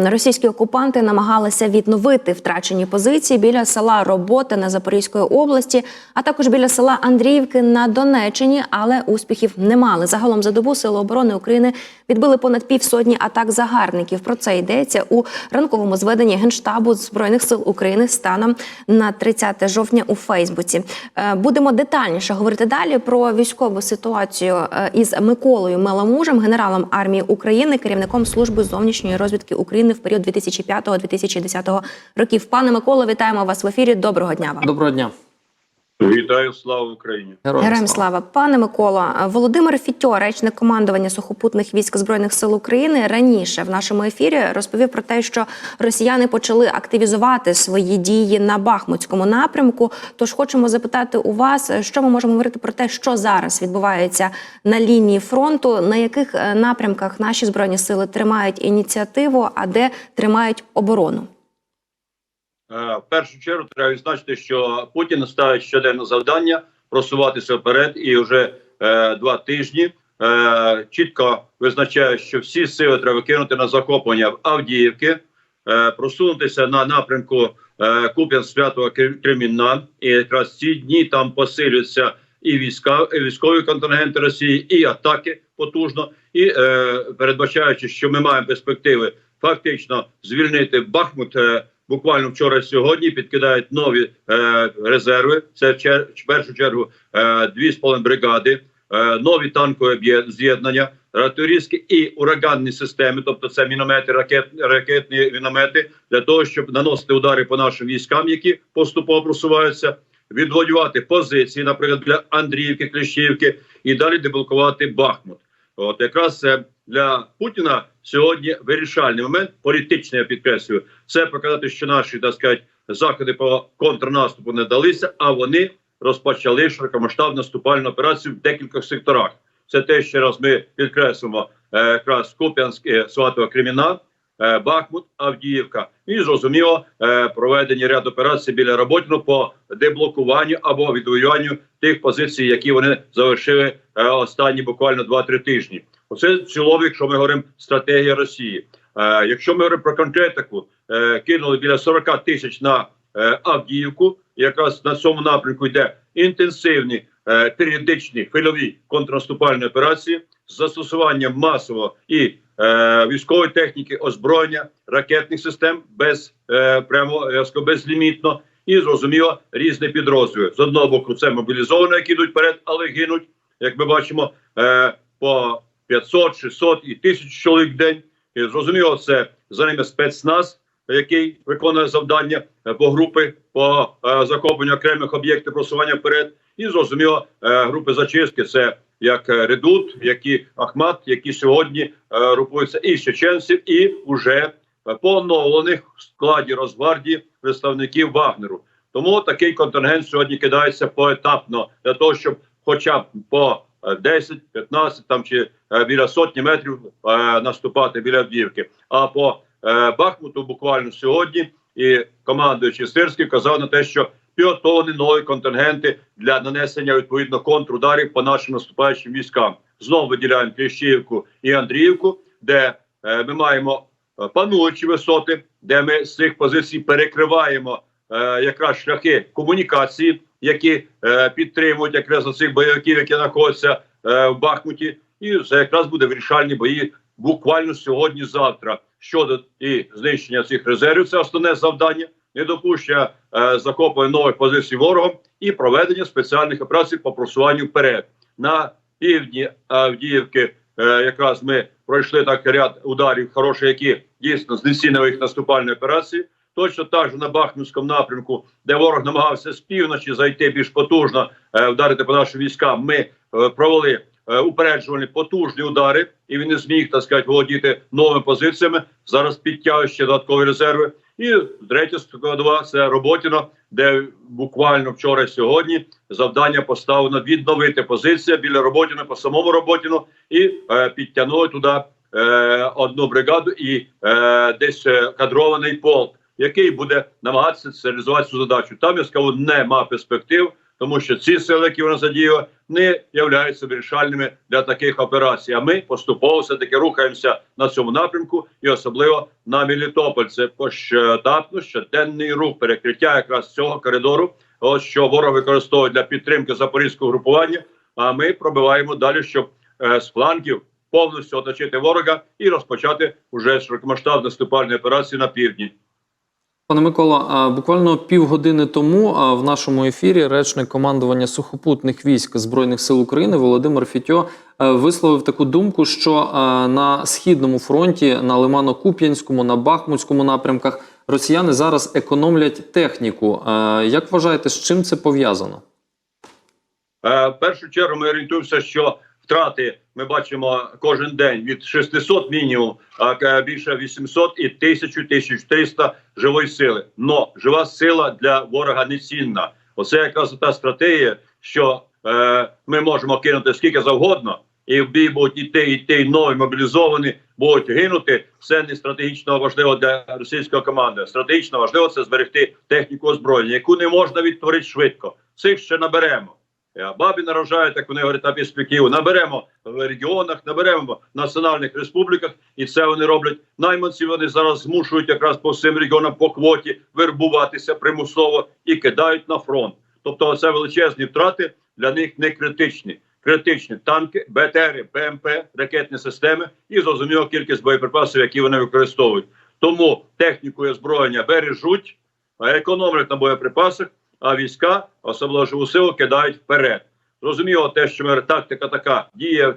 Російські окупанти намагалися відновити втрачені позиції біля села Роботине Запорізької області, а також біля села Андріївки на Донеччині, але успіхів не мали. Загалом за добу Сили оборони України відбили понад півсотні атак загарбників. Про це йдеться у ранковому зведенні Генштабу Збройних сил України станом на 30 жовтня у Фейсбуці. Е, Будемо детальніше говорити далі про військову ситуацію е, із Миколою Меламужем, генералом армії України, керівником служби зовнішньої розвідки України в період 2005-2010 років. Пане Миколо, вітаємо вас в ефірі. Доброго дня вам. Доброго дня. Вітаю, слава Україні! Героям слава, пане Миколо, Володимир Фітьо, речник командування сухопутних військ збройних сил України, раніше в нашому ефірі розповів про те, що росіяни почали активізувати свої дії на Бахмутському напрямку. Тож хочемо запитати у вас, що ми можемо говорити про те, що зараз відбувається на лінії фронту, на яких е, напрямках наші збройні сили тримають ініціативу, а де тримають оборону. Е, В першу чергу треба відзначити, що Путін ставить щоденне завдання просуватися вперед, і вже е, два тижні е, чітко визначає, що всі сили треба кинути на захоплення в Авдіївки, е, просунутися на напрямку е, Куп'ян Святого Кремінна. І якраз ці дні там посилюються і війська, і військові контингенти Росії, і атаки потужно, і е, передбачаючи, що ми маємо перспективи фактично звільнити Бахмут. Е, Буквально вчора сьогодні підкидають нові е, резерви. Це в, чер- в першу чергу е, дві з половиною бригади, е, нові танкові з'єднання, артилерійські і ураганні системи, тобто це міномети, ракет, ракетні міномети, для того, щоб наносити удари по нашим військам, які поступово просуваються, відвоювати позиції, наприклад, для Андріївки, Кліщівки, і далі деблокувати Бахмут. От якраз це для Путіна сьогодні вирішальний момент, політичний, я підкреслюю, це показати, що наші так сказати, заходи по контрнаступу не далися, а вони розпочали широкомасштабну наступальну операцію в декількох секторах. Це те, ще раз ми підкреслимо е, якраз Куп'янськ, е, Сватова Креміна, е, Бахмут, Авдіївка. І зрозуміло е, проведені ряд операцій біля Роботіну по деблокуванню або відвоюванню тих позицій, які вони завершили е, останні буквально 2-3 тижні. Оце в цілому, якщо ми говоримо стратегія Росії. Е, якщо ми говоримо про конкретику, е, кинули біля 40 тисяч на е, Авдіївку. Якраз на цьому напрямку йде інтенсивні е, періодичні хвильові контрнаступальні операції з застосуванням масово і е, військової техніки, озброєння, ракетних систем без е, прямо безлімітно. І зрозуміло різні підрозділи. З одного боку, це мобілізовані, які йдуть вперед, але гинуть, як ми бачимо, е, по 500, 600 і 1000 чоловік в день. І зрозуміло, це за ними спецназ, який виконує завдання е, по групи по е, захопленню окремих об'єктів просування вперед. І зрозуміло, групи зачистки це як е, Редут, як і Ахмат, які сьогодні е, групуються і з чеченців, і вже е, поновлених в складі Росгвардії представників Вагнеру. Тому такий контингент сьогодні кидається поетапно для того, щоб хоча б по е, 10, 15 там чи біля сотні метрів наступати біля Авдіївки. А по Бахмуту буквально сьогодні і командуючий Сирський казав на те, що підготовлені нові контингенти для нанесення відповідно контрударів по нашим наступаючим військам. Знову виділяємо Кліщіївку і Андріївку, де е, ми маємо е, пануючі висоти, де ми з цих позицій перекриваємо е, якраз шляхи комунікації, які е, підтримують якраз цих бойовиків, які знаходяться е, в Бахмуті, і це якраз буде вирішальні бої буквально сьогодні-завтра щодо і знищення цих резервів. Це основне завдання. Недопущення е, захоплення нових позицій ворогом і проведення спеціальних операцій по просуванню вперед на півдні Авдіївки. Е, якраз ми пройшли так ряд ударів, хороші, які дійсно знесіли їх наступальні операції. Точно так же на Бахмутському напрямку, де ворог намагався з півночі зайти більш потужно, е, вдарити по нашим військам. Ми е, провели упереджувальні потужні удари, і він не зміг так сказати володіти новими позиціями. Зараз підтягує ще додаткові резерви. І третя складова це Роботіно, де буквально вчора і сьогодні завдання поставлено відновити позицію біля Роботіна по самому Роботіну і е, підтягнули туди е, одну бригаду і е, десь е, кадрований полк, який буде намагатися реалізувати цю задачу. Там я скажу, нема перспектив. Тому що ці сили, які вона задіяла, не являються вирішальними для таких операцій. А ми поступово все таки рухаємося на цьому напрямку, і особливо на Мелітополь. Це поштатно щоденний рух перекриття якраз цього коридору. Ось що ворог використовує для підтримки запорізького групування. А ми пробиваємо далі, щоб е, з флангів повністю оточити ворога і розпочати уже широкомасштабні наступальні операції на півдні. Пане Микола, буквально півгодини тому в нашому ефірі речник командування сухопутних військ Збройних сил України Володимир Фітьо висловив таку думку, що на східному фронті, на Лимано-Куп'янському, на Бахмутському напрямках росіяни зараз економлять техніку. Як вважаєте, з чим це пов'язано? Е, в першу чергу ми орієнтуємося, що втрати ми бачимо кожен день від 600 мінімум, а е, більше 800 і 1000 1300 живої сили. Но жива сила для ворога не цінна. Оце якраз та стратегія, що е, ми можемо кинути скільки завгодно, і в бій будуть іти, іти, і нові мобілізовані будуть гинути. Це не стратегічно важливо для російської команди. Стратегічно важливо це зберегти техніку озброєння, яку не можна відтворити швидко. Цих ще наберемо. Е, Бабі нарожають, як вони говорять на перспективу. Наберемо в регіонах, наберемо в національних республіках, і це вони роблять. Найманці вони зараз змушують якраз по всім регіонам по квоті вербуватися примусово і кидають на фронт. Тобто, це величезні втрати для них не критичні. Критичні танки, БТРи, БМП, ракетні системи і зрозуміло кількість боєприпасів, які вони використовують. Тому техніку і озброєння бережуть, економлять на боєприпасах, а війська, особливо живу силу, кидають вперед. Зрозуміло, те, що тактика така діє е,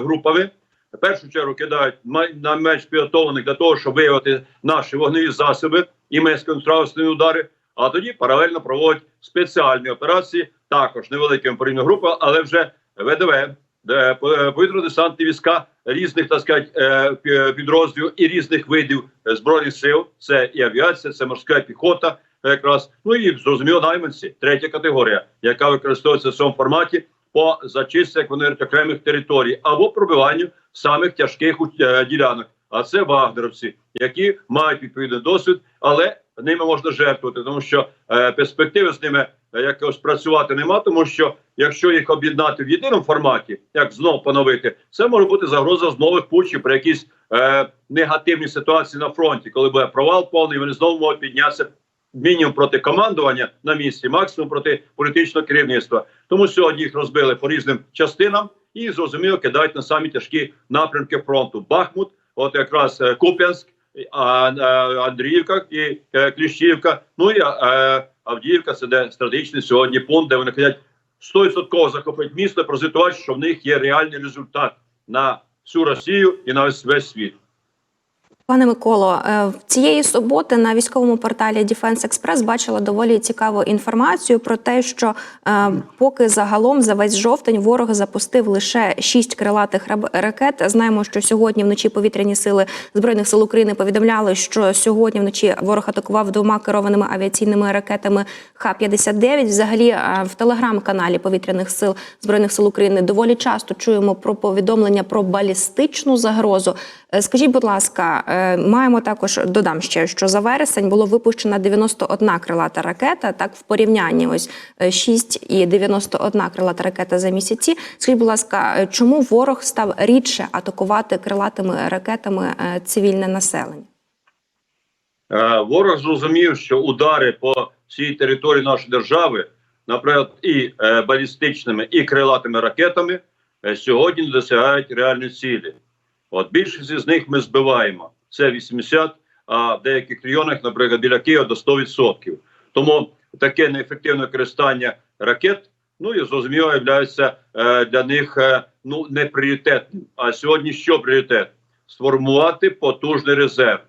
групами. В першу чергу кидають на менш підготовлених для того, щоб виявити наші вогневі засоби і сконцентровані удари. А тоді паралельно проводять спеціальні операції, також невеликими порівняно групами, але вже ВДВ, де повітряно-десантні війська різних так сказати, е, підрозділів і різних видів е, збройних сил. Це і авіація, це морська піхота, якраз ну і зрозуміло найманці, третя категорія, яка використовується в цьому форматі по зачистці як вони говорять, окремих територій або пробиванню самих тяжких е, ділянок. А це вагнеровці, які мають відповідний досвід, але ними можна жертвувати, тому що е, перспективи з ними е, якось працювати нема, тому що якщо їх об'єднати в єдиному форматі, як знов поновити, це може бути загроза з нових путчів при якійсь е, негативній ситуації на фронті, коли буде провал повний, вони знову можуть піднятися мінімум проти командування на місці, максимум проти політичного керівництва. Тому сьогодні їх розбили по різним частинам і зрозуміло кидають на самі тяжкі напрямки фронту. Бахмут, от якраз е, Куп'янськ, е, Андріївка і е, Кліщівка. Ну і Авдіївка це де стратегічний сьогодні пункт, де вони хочуть 100% захопити місто, прозвітувати, що в них є реальний результат на всю Росію і на весь світ. Пане Миколо, е, цієї суботи на військовому порталі Defense Express бачила доволі цікаву інформацію про те, що е, поки загалом за весь жовтень ворог запустив лише шість крилатих ракет. Знаємо, що сьогодні вночі повітряні сили збройних сил України повідомляли, що сьогодні вночі ворог атакував двома керованими авіаційними ракетами Х-59. Взагалі, е, в телеграм-каналі повітряних сил збройних сил України доволі часто чуємо про повідомлення про балістичну загрозу. Скажіть, будь ласка, маємо також додам ще, що за вересень було випущена 91 крилата ракета. Так, в порівнянні ось е, 6 і 91 крилата ракета за місяці. Скажіть, будь ласка, е, чому ворог став рідше атакувати крилатими ракетами е, цивільне населення? Е, Ворог зрозумів, що удари по всій території нашої держави, наприклад, і е, балістичними, і крилатими ракетами, е, сьогодні досягають реальної цілі. От більшість із них ми збиваємо. Це 80, а в деяких районах, наприклад, біля Києва до 100%. Тому таке неефективне використання ракет, ну і зрозуміло, є е, для них е, ну не пріоритетним. А сьогодні що пріоритет? Сформувати потужний резерв.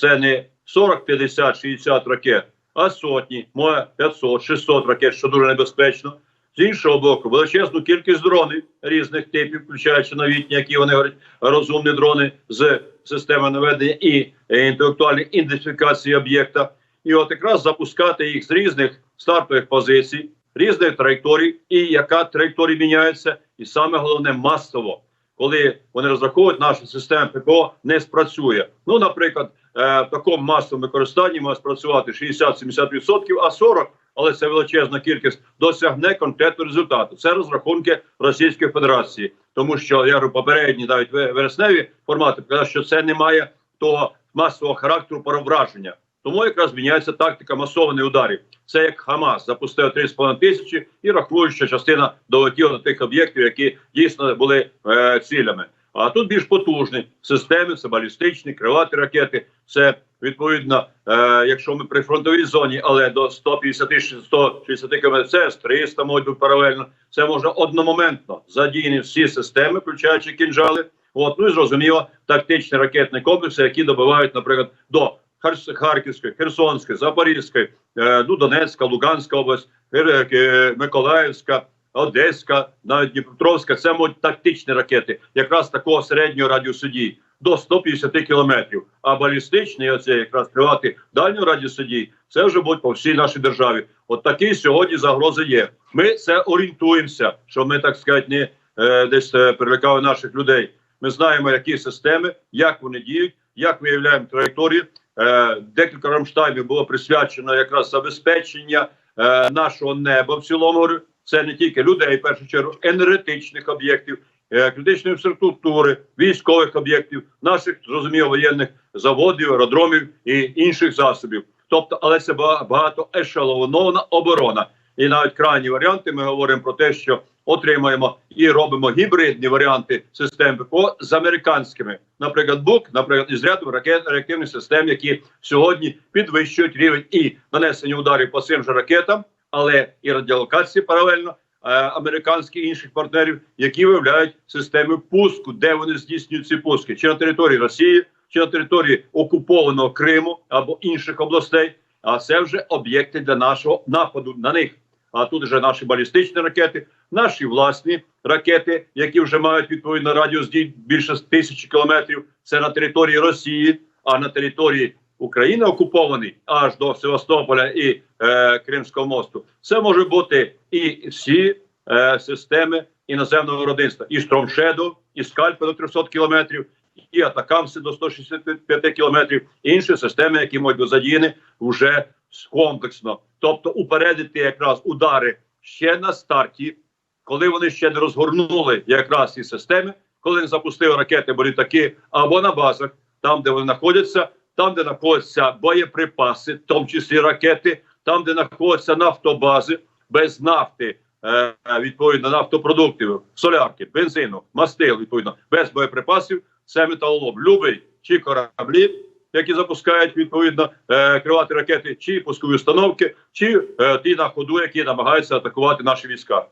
Це не 40, 50, 60 ракет, а сотні, може 500, 600 ракет, що дуже небезпечно. З іншого боку, величезну кількість дронів різних типів, включаючи новітні, які вони говорять, розумні дрони з системи наведення і е, інтелектуальної ідентифікації об'єкта. І от якраз запускати їх з різних стартових позицій, різних траєкторій, і яка траєкторія міняється, і саме головне масово, коли вони розраховують, наша система ППО не спрацює. Ну, наприклад, е, в такому масовому використанні може спрацювати 60-70%, а 40 але це величезна кількість, досягне конкретного результату. Це розрахунки Російської Федерації, тому що я говорю, попередні навіть вересневі формати показали, що це не має того масового характеру враження. Тому якраз міняється тактика масованих ударів. Це як Хамас запустив 3,5 тисячі і рахує, що частина долетіла до тих об'єктів, які дійсно були е, цілями. А тут більш потужні системи, це балістичні, крилаті ракети. Це відповідно, е, якщо ми при фронтовій зоні, але до 150-160 км, це С-300 можуть бути паралельно. Це може одномоментно задіяні всі системи, включаючи кінжали. От ну і зрозуміло, тактичні ракетні комплекси, які добивають, наприклад, до Хар- Харківської, Херсонської, Запорізької, е, ну, Донецька, Луганська область, е, Миколаївська, Одеська, навіть Дніпропетровська. Це можуть тактичні ракети, якраз такого середнього радіусу дій до 150 кілометрів. А балістичні, оце якраз тривати дальнього радіусу дій, це вже будуть по всій нашій державі. От такі сьогодні загрози є. Ми це орієнтуємося, що ми так сказати не е, десь е, перелякали наших людей. Ми знаємо, які системи, як вони діють, як виявляємо траєкторії. Е, декілька рамштаймів було присвячено якраз забезпечення е, нашого неба в цілому. Це не тільки людей, в першу чергу, енергетичних об'єктів, е, критичної інфраструктури, військових об'єктів, наших зрозуміло воєнних заводів, аеродромів і інших засобів. Тобто, але це ба- багато ешелонована оборона. І навіть крайні варіанти ми говоримо про те, що отримаємо і робимо гібридні варіанти систем ППО з американськими, наприклад, БУК, наприклад, із ряду ракет реактивних систем, які сьогодні підвищують рівень і нанесення ударів по цим же ракетам, але і радіолокації паралельно. е, Американських інших партнерів, які виявляють системи пуску, де вони здійснюють ці пуски, чи на території Росії, чи на території окупованого Криму або інших областей. А це вже об'єкти для нашого нападу на них. А тут вже наші балістичні ракети, наші власні ракети, які вже мають відповідно радіус дій більше тисячі кілометрів. Це на території Росії, а на території України окупований аж до Севастополя і е, Кримського мосту. Це може бути і всі е, системи іноземного виробництва, і Стромшеду, і Скальпи до 300 кілометрів, і Атакамси до 165 кілометрів, і інші системи, які можуть бути задіяні вже комплексно. Тобто упередити якраз удари ще на старті, коли вони ще не розгорнули якраз ці системи, коли не запустили ракети, або літаки, або на базах, там, де вони знаходяться, там, де знаходяться боєприпаси, в тому числі ракети, там, де знаходяться нафтобази без нафти, е, відповідно нафтопродуктів, солярки, бензину, мастил, відповідно, без боєприпасів, це металолом. Любий чи кораблі, які запускають відповідно е, кривати ракети, чи пускові установки, чи е, ті на ходу, які намагаються атакувати наші війська.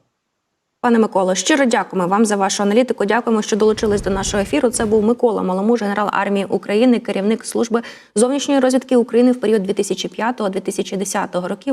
Пане Миколо, щиро дякуємо вам за вашу аналітику. Дякуємо, що долучились до нашого ефіру. Це був Микола Маломуж, генерал армії України, керівник служби зовнішньої розвідки України в період 2005-2010 років.